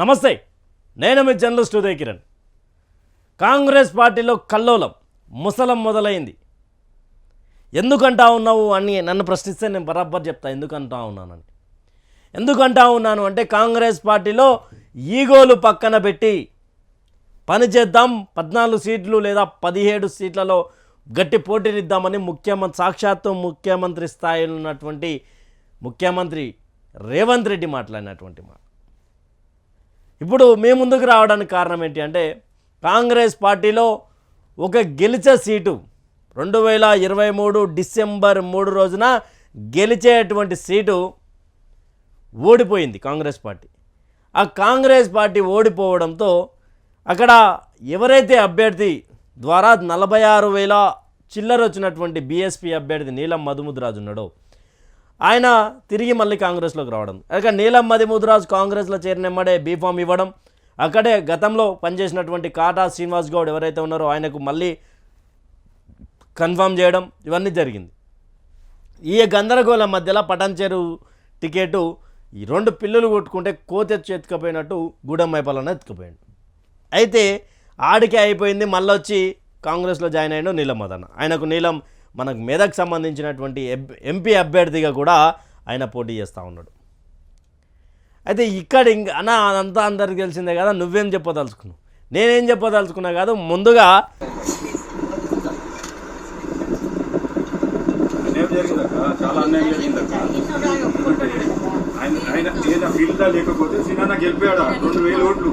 నమస్తే నేను మీ జర్నలిస్ట్ ఉదయ్ కిరణ్. కాంగ్రెస్ పార్టీలో కల్లోలం ముసలం మొదలైంది. ఎందుకంటా ఉన్నావు అని నన్ను ప్రశ్నిస్తే నేను బరాబర్ చెప్తా ఎందుకంటా ఉన్నానని. ఎందుకంటా ఉన్నాను అంటే కాంగ్రెస్ పార్టీలో ఈగోలు పక్కన పెట్టి పని చేద్దాం పద్నాలుగు సీట్లు లేదా పదిహేడు సీట్లలో గట్టి పోటీనిద్దామని ముఖ్యమంత్రి సాక్షాత్తు ముఖ్యమంత్రి స్థాయిలో ఉన్నటువంటి ముఖ్యమంత్రి రేవంత్ రెడ్డి మాట్లాడినటువంటి మాట. ఇప్పుడు మీ ముందుకు రావడానికి కారణం ఏంటి అంటే కాంగ్రెస్ పార్టీలో ఒక గెలిచే సీటు రెండు వేల ఇరవై మూడు డిసెంబర్ మూడు రోజున గెలిచేటువంటి సీటు ఓడిపోయింది కాంగ్రెస్ పార్టీ. ఆ కాంగ్రెస్ పార్టీ ఓడిపోవడంతో అక్కడ ఎవరైతే అభ్యర్థి ద్వారా నలభై ఆరు వేల చిల్లర వచ్చినటువంటి బీఎస్పీ అభ్యర్థి నీలం మధుముద్రాజు ఉన్నాడో ఆయన తిరిగి మళ్ళీ కాంగ్రెస్లోకి రావడం. అక్కడ నీలం ముదురాజ్ కాంగ్రెస్లో చేరినమ్మడే బీఫామ్ ఇవ్వడం. అక్కడే గతంలో పనిచేసినటువంటి కాటా శ్రీనివాస్ గౌడ్ ఎవరైతే ఉన్నారో ఆయనకు మళ్ళీ కన్ఫర్మ్ చేయడం ఇవన్నీ జరిగింది. ఈ గందరగోళం మధ్యలో పటంచెరు టికెట్ ఈ రెండు పిల్లులు కొట్టుకుంటే కోతెచ్చు ఎత్తుకపోయినట్టు గూడెం ఎత్తుకుపోయాడు. అయితే ఆడికే అయిపోయింది మళ్ళీ వచ్చి కాంగ్రెస్లో జాయిన్ అయ్యాడు నీలం మదన్న ఆయనకు నీలం మనకు మెదక్ సంబంధించినటువంటి ఎం- ఎంపీ అభ్యర్థిగా కూడా ఆయన పోటీ చేస్తూ ఉన్నాడు. అయితే ఇక్కడ ఇంక అన్న అదంతా అందరికి తెలిసిందే కదా నువ్వేం చెప్పదలుచుకున్నావు? నేనేం చెప్పదలుచుకున్నా కాదు ముందుగా చాలా అన్యాయం జరిగిందక్క. ఆయన ఆయన ఏదైనా లేకపోతే సినాన్న గెలిపాడా? రెండు వేల ఓట్లు.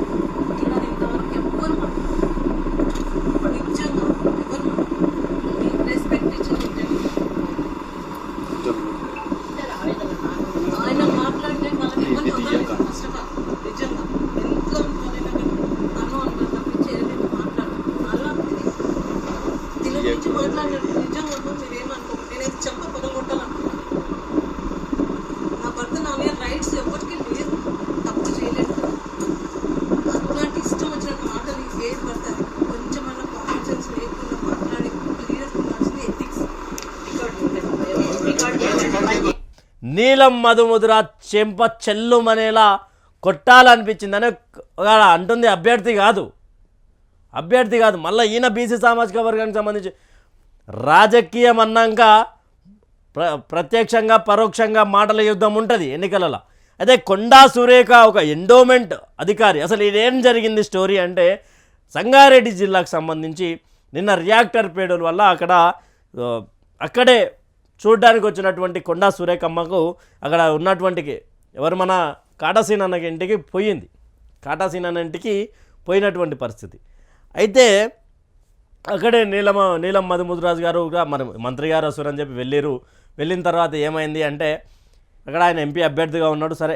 నీలం మధుముద్ర చెంప చెల్లుమనేలా కొట్టాలనిపించిందని ఒక అంటుంది అభ్యర్థి కాదు. అభ్యర్థి కాదు. మళ్ళీ ఈయన బీసీ సామాజిక వర్గానికి సంబంధించి రాజకీయం అన్నాక ప్ర ప్రత్యక్షంగా పరోక్షంగా మాటల యుద్ధం ఉంటుంది ఎన్నికలలో. అదే కొండా సురేఖ ఒక ఎండోమెంట్ అధికారి. అసలు ఇదేం జరిగింది స్టోరీ అంటే సంగారెడ్డి జిల్లాకు సంబంధించి నిన్న రియాక్టర్ పేడల వల్ల అక్కడ అక్కడే చూడడానికి వచ్చినటువంటి కొండా సూర్యకమ్మకు అక్కడ ఉన్నటువంటి ఎవరు మన కాటాసీన్ అన్న ఇంటికి పోయింది. కాటాసీన్ అన్న ఇంటికి పోయినటువంటి పరిస్థితి. అయితే అక్కడే నీలమ నీలం మధుముద్రాజు గారు కూడా మరి మంత్రి గారు వస్తారని చెప్పి వెళ్ళారు. వెళ్ళిన తర్వాత ఏమైంది అంటే అక్కడ ఆయన ఎంపీ అభ్యర్థిగా ఉన్నాడు. సరే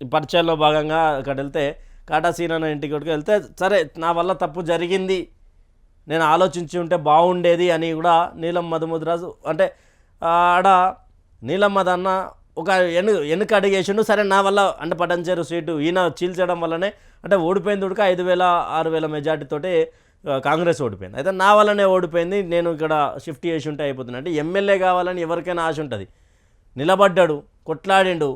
పరిచయంలో భాగంగా అక్కడ వెళ్తే కాటాసీన్ అన్న ఇంటికి వెళ్తే సరే నా వల్ల తప్పు జరిగింది. నేను ఆలోచించి ఉంటే బాగుండేది అని కూడా నీలం మధుముద్రాజు అంటే ఆడ నీలమ్మదన్న ఒక ఎను వెనుక అడిగేసిండు సరే నా వల్ల అంటే పటంచేరు సీటు ఈయన చీల్చడం వల్లనే అంటే ఓడిపోయింది ఉడక ఐదు వేల ఆరు వేల మెజార్టీతోటి కాంగ్రెస్ ఓడిపోయింది. అయితే నా వల్లనే ఓడిపోయింది నేను ఇక్కడ షిఫ్ట్ చేసి ఉంటే అయిపోతుంది. అంటే ఎమ్మెల్యే కావాలని ఎవరికైనా ఆశ ఉంటుంది. నిలబడ్డాడు కొట్లాడిండు.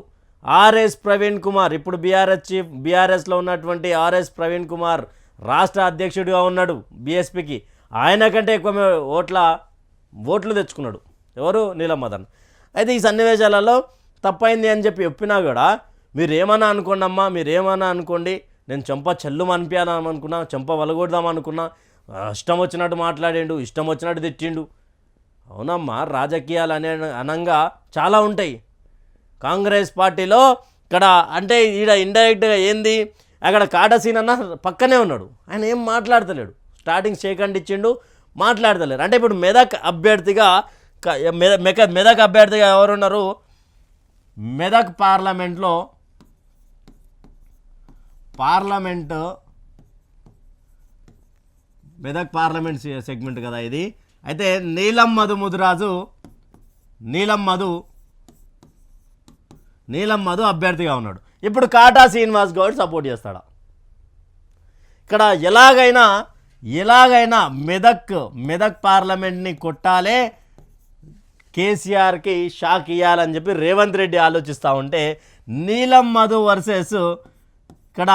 ఆర్ఎస్ ప్రవీణ్ కుమార్ ఇప్పుడు బీఆర్ఎస్ చీఫ్ బీఆర్ఎస్లో ఉన్నటువంటి ఆర్ఎస్ ప్రవీణ్ కుమార్ రాష్ట్ర అధ్యక్షుడిగా ఉన్నాడు బీఎస్పీకి. ఆయన కంటే ఎక్కువ ఓట్ల ఓట్లు తెచ్చుకున్నాడు. ఎవరు? నీలం మదన్. అయితే ఈ సన్నివేశాలలో తప్పైంది అని చెప్పి చెప్పినా కూడా మీరేమన్నా అనుకోండి అమ్మా మీరేమన్నా అనుకోండి నేను చెంప చెల్లు అనిపించాలని అనుకున్నా చెంప వలగొడదాం అనుకున్నా ఇష్టం వచ్చినట్టు మాట్లాడిండు ఇష్టం వచ్చినట్టు తిట్టిండు. అవునమ్మా రాజకీయాలు అనే అనంగా చాలా ఉంటాయి. కాంగ్రెస్ పార్టీలో ఇక్కడ అంటే ఈడ ఇండైరెక్ట్గా ఏంది అక్కడ కాటసీన్ అన్న పక్కనే ఉన్నాడు. ఆయన ఏం మాట్లాడతలేడు. స్టార్టింగ్ షేకండ్ ఇచ్చిండు మాట్లాడతలేరు. అంటే ఇప్పుడు మెదక్ అభ్యర్థిగా మెద- మెక మెదక్ అభ్యర్థిగా ఎవరున్నారు? మెదక్ పార్లమెంట్లో పార్లమెంటు మెదక్ పార్లమెంట్ సెగ్మెంట్ కదా ఇది. అయితే నీలం మధు ముదురాజు నీలం మధు నీలం మధు అభ్యర్థిగా ఉన్నాడు. ఇప్పుడు కాటా శ్రీనివాస్ గౌడ్ సపోర్ట్ చేస్తాడా? ఇక్కడ ఎలాగైనా ఎలాగైనా మెదక్ మెదక్ పార్లమెంట్ని కొట్టాలే కేసీఆర్కి షాక్ ఇవ్వాలని చెప్పి రేవంత్ రెడ్డి ఆలోచిస్తూ ఉంటే నీలం మధు వర్సెస్ ఇక్కడ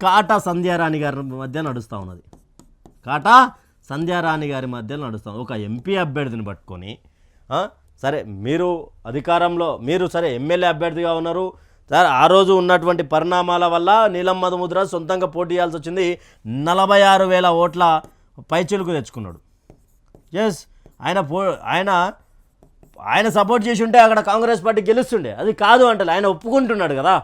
కాటా సంధ్యారాణి గారి మధ్య నడుస్తూ ఉన్నది. కాటా సంధ్యారాణి గారి మధ్య నడుస్తూ ఒక ఎంపీ అభ్యర్థిని పట్టుకొని సరే మీరు అధికారంలో మీరు సరే ఎమ్మెల్యే అభ్యర్థిగా ఉన్నారు. సార్ ఆ రోజు ఉన్నటువంటి పరిణామాల వల్ల నీలం మధుముద్ర సొంతంగా పోటీ చేయాల్సి వచ్చింది. నలభై ఆరు వేల ఓట్ల పైచిలుకు తెచ్చుకున్నాడు. ఎస్ ఆయన పో ఆయన ఆయన సపోర్ట్ చేసి ఉంటే అక్కడ కాంగ్రెస్ పార్టీ గెలుస్తుండే. అది కాదు అంటే ఆయన ఒప్పుకుంటున్నాడు కదా.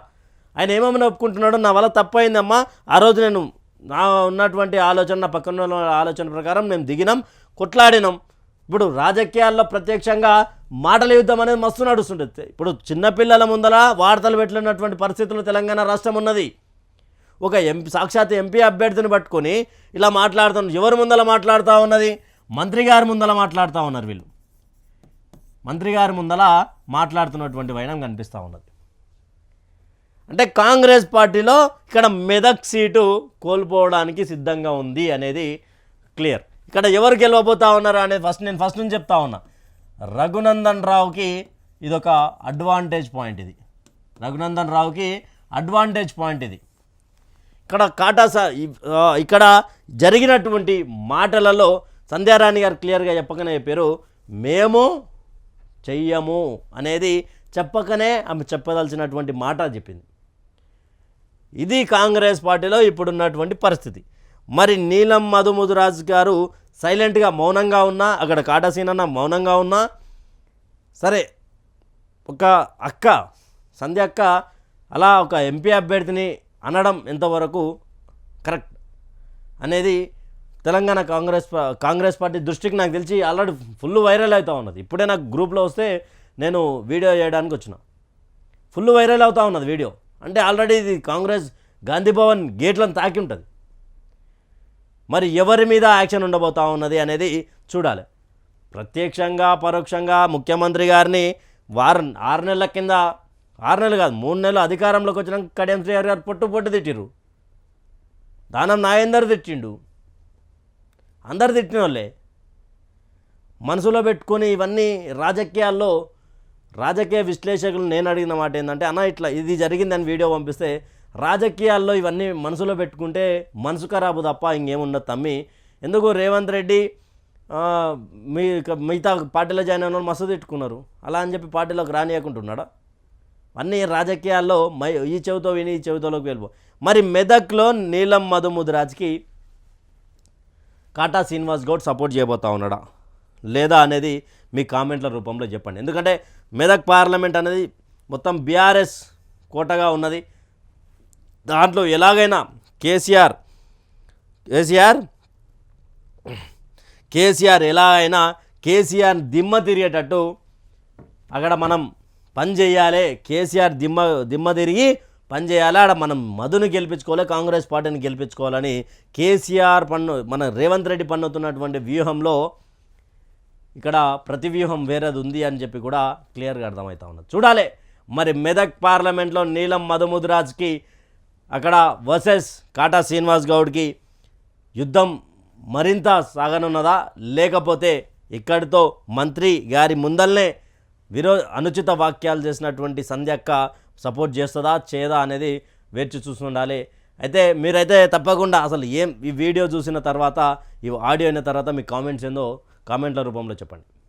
ఆయన ఏమేమైనా ఒప్పుకుంటున్నాడు నా వల్ల తప్పైందమ్మా. ఆ రోజు నేను నా ఉన్నటువంటి ఆలోచన నా పక్కన ఆలోచన ప్రకారం మేము దిగినాం కొట్లాడినాం. ఇప్పుడు రాజకీయాల్లో ప్రత్యక్షంగా మాటల యుద్ధం అనేది మస్తు నడుస్తుంటుంది ఇప్పుడు చిన్నపిల్లల ముందర వార్తలు పెట్టినటువంటి పరిస్థితులు తెలంగాణ రాష్ట్రం ఉన్నది. ఒక ఎంపీ సాక్షాత్ ఎంపీ అభ్యర్థిని పట్టుకొని ఇలా మాట్లాడుతున్నారు ఎవరి ముందల మాట్లాడుతూ ఉన్నది? మంత్రి గారి ముందల మాట్లాడుతూ ఉన్నారు వీళ్ళు. మంత్రి గారి ముందల మాట్లాడుతున్నటువంటి వైనం కనిపిస్తూ ఉన్నది. అంటే కాంగ్రెస్ పార్టీలో ఇక్కడ మెదక్ సీటు కోల్పోవడానికి సిద్ధంగా ఉంది అనేది క్లియర్. ఇక్కడ ఎవరు గెలవబోతా ఉన్నారు అనేది ఫస్ట్ నేను ఫస్ట్ నుంచి చెప్తా ఉన్నా. రఘునందన్ రావుకి ఇదొక అడ్వాంటేజ్ పాయింట్ ఇది. రఘునందన్ రావుకి అడ్వాంటేజ్ పాయింట్ ఇది. ఇక్కడ కాటా ఇక్కడ జరిగినటువంటి మాటలలో సంధ్యారాణి గారు క్లియర్గా చెప్పగానే చెప్పారు. మేము చెయ్యము అనేది చెప్పకనే ఆమె చెప్పదలసినటువంటి మాట చెప్పింది. ఇది కాంగ్రెస్ పార్టీలో ఇప్పుడున్నటువంటి పరిస్థితి. మరి నీలం మధుముదురాజ్ గారు సైలెంట్గా మౌనంగా ఉన్నా అక్కడ కాటాసీనన్న మౌనంగా ఉన్నా సరే ఒక అక్క సంధ్య అక్క అలా ఒక ఎంపీ అభ్యర్థిని అనడం ఎంతవరకు కరెక్ట్ అనేది తెలంగాణ కాంగ్రెస్ కాంగ్రెస్ పార్టీ దృష్టికి నాకు తెలిసి ఆల్రెడీ ఫుల్ వైరల్ అవుతూ ఉన్నది. ఇప్పుడే నాకు గ్రూప్లో వస్తే నేను వీడియో చేయడానికి వచ్చిన. ఫుల్ వైరల్ అవుతూ ఉన్నది వీడియో. అంటే ఆల్రెడీ ఇది కాంగ్రెస్ గాంధీ భవన్ గేట్లను తాకి ఉంటుంది. మరి ఎవరి మీద యాక్షన్ ఉండబోతా ఉన్నది అనేది చూడాలి. ప్రత్యక్షంగా పరోక్షంగా ముఖ్యమంత్రి గారిని వారం ఆరు నెలల కింద ఆరు నెలలు కాదు మూడు నెలలు అధికారంలోకి వచ్చినాక కడియం శ్రీహరి గారు పొట్టు పొట్టు తిట్టిర్రు. దానం నాయందరు తిట్టిండు. అందరు తిట్టిన వాళ్ళే మనసులో పెట్టుకొని ఇవన్నీ రాజకీయాల్లో రాజకీయ విశ్లేషకులు నేను అడిగిన మాట ఏంటంటే అన్న ఇట్లా ఇది జరిగిందని వీడియో పంపిస్తే రాజకీయాల్లో ఇవన్నీ మనసులో పెట్టుకుంటే మనసు ఖరాబు తప్ప ఇంకేముండదు తమ్మి. ఎందుకు రేవంత్ రెడ్డి మీ మిగతా పార్టీలో జాయిన్ అయిన వాళ్ళు మస్తు తిట్టుకున్నారు. అలా అని చెప్పి పార్టీలోకి రానియకుంటున్నాడా? అన్నీ రాజకీయాల్లో మై ఈ చెవితో విని ఈ చెవితోలోకి వెళ్ళిపో. మరి మెదక్లో నీలం మధుముద్రాజ్కి కాటా శ్రీనివాస్ గౌడ్ సపోర్ట్ చేయబోతా ఉన్నాడా? లేదా అనేది మీ కామెంట్ల రూపంలో చెప్పండి. ఎందుకంటే మెదక్ పార్లమెంట్ అనేది మొత్తం బీఆర్ఎస్ కోటగా ఉన్నది. దాంట్లో ఎలాగైనా కేసీఆర్ కేసీఆర్ కేసీఆర్ ఎలా అయినా కేసీఆర్ దిమ్మ తిరిగేటట్టు అక్కడ మనం పని చేయాలి కేసీఆర్ దిమ్మ దిమ్మ తిరిగి పనిచేయాలి ఆడ మనం మధుని గెలిపించుకోవాలి కాంగ్రెస్ పార్టీని గెలిపించుకోవాలని కేసీఆర్ పన్ను మన రేవంత్ రెడ్డి పన్నుతున్నటువంటి వ్యూహంలో ఇక్కడ ప్రతి వ్యూహం వేరేది ఉంది అని చెప్పి కూడా క్లియర్గా అర్థమవుతా ఉన్నది. చూడాలి. మరి మెదక్ పార్లమెంట్లో నీలం మధుముద్రాజ్కి అక్కడ వర్సెస్ కాటా శ్రీనివాస్ గౌడ్కి యుద్ధం మరింత సాగనున్నదా? లేకపోతే ఇక్కడితో మంత్రి గారి ముందల్నే విరో అనుచిత వాక్యాలు చేసినటువంటి సంధ్యక్క సపోర్ట్ చేస్తుందా చేయదా అనేది వేచి చూస్తుండాలి. అయితే మీరైతే తప్పకుండా అసలు ఏం ఈ వీడియో చూసిన తర్వాత ఈ ఆడియో అయిన తర్వాత మీ కామెంట్స్ ఏందో కామెంట్ల రూపంలో చెప్పండి.